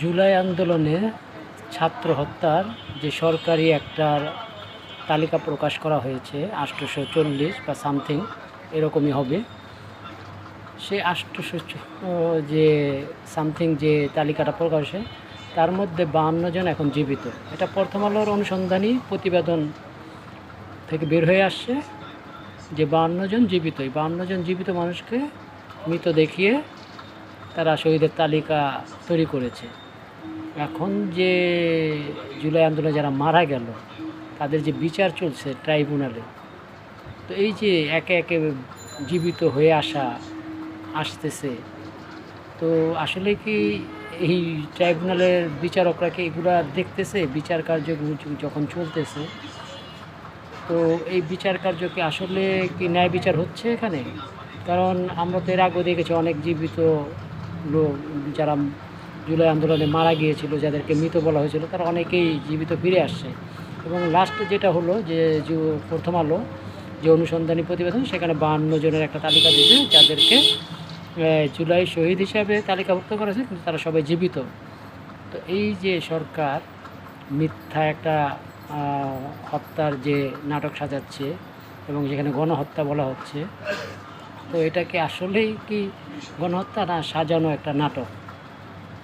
জুলাই আন্দোলনে ছাত্র হত্যার যে সরকারি একটা তালিকা প্রকাশ করা হয়েছে আটশোশো চল্লিশ বা সামথিং, এরকমই হবে। সে আটশোশো যে সামথিং যে তালিকাটা প্রকাশ তার মধ্যে বাহান্ন জন এখন জীবিত। এটা প্রথম আলোর অনুসন্ধানী প্রতিবেদন থেকে বের হয়ে আসছে যে বাহান্ন জন জীবিত। এই বাহান্ন জন জীবিত মানুষকে মৃত দেখিয়ে তারা শহীদের তালিকা তৈরি করেছে। এখন যে জুলাই আন্দোলনে যারা মারা গেল, তাদের যে বিচার চলছে ট্রাইব্যুনালে, তো এই যে একে একে জীবিত হয়ে আসা, আসতেছে, তো আসলে কি এই ট্রাইব্যুনালের বিচারকরা কি এগুলা দেখতেছে? বিচার কার্য যখন চলতেছে, তো এই বিচার কার্য কি আসলে কি ন্যায় বিচার হচ্ছে এখানে? কারণ আমরা তো এর আগেও দেখেছি অনেক জীবিত লোক যারা জুলাই আন্দোলনে মারা গিয়েছিল, যাদেরকে মৃত বলা হয়েছিল, তারা অনেকেই জীবিত ফিরে আসছে। এবং লাস্টে যেটা হলো যে প্রথম আলো, যে অনুসন্ধানী প্রতিবেদন, সেখানে বাহান্ন জনের একটা তালিকা দিয়েছে, যাদেরকে জুলাই শহীদ হিসাবে তালিকাভুক্ত করেছে, কিন্তু তারা সবাই জীবিত। তো এই যে সরকার মিথ্যা একটা হত্যার যে নাটক সাজাচ্ছে এবং যেখানে গণহত্যা বলা হচ্ছে তো এটা কি আসলেই কি গণহত্যা না সাজানো একটা নাটক?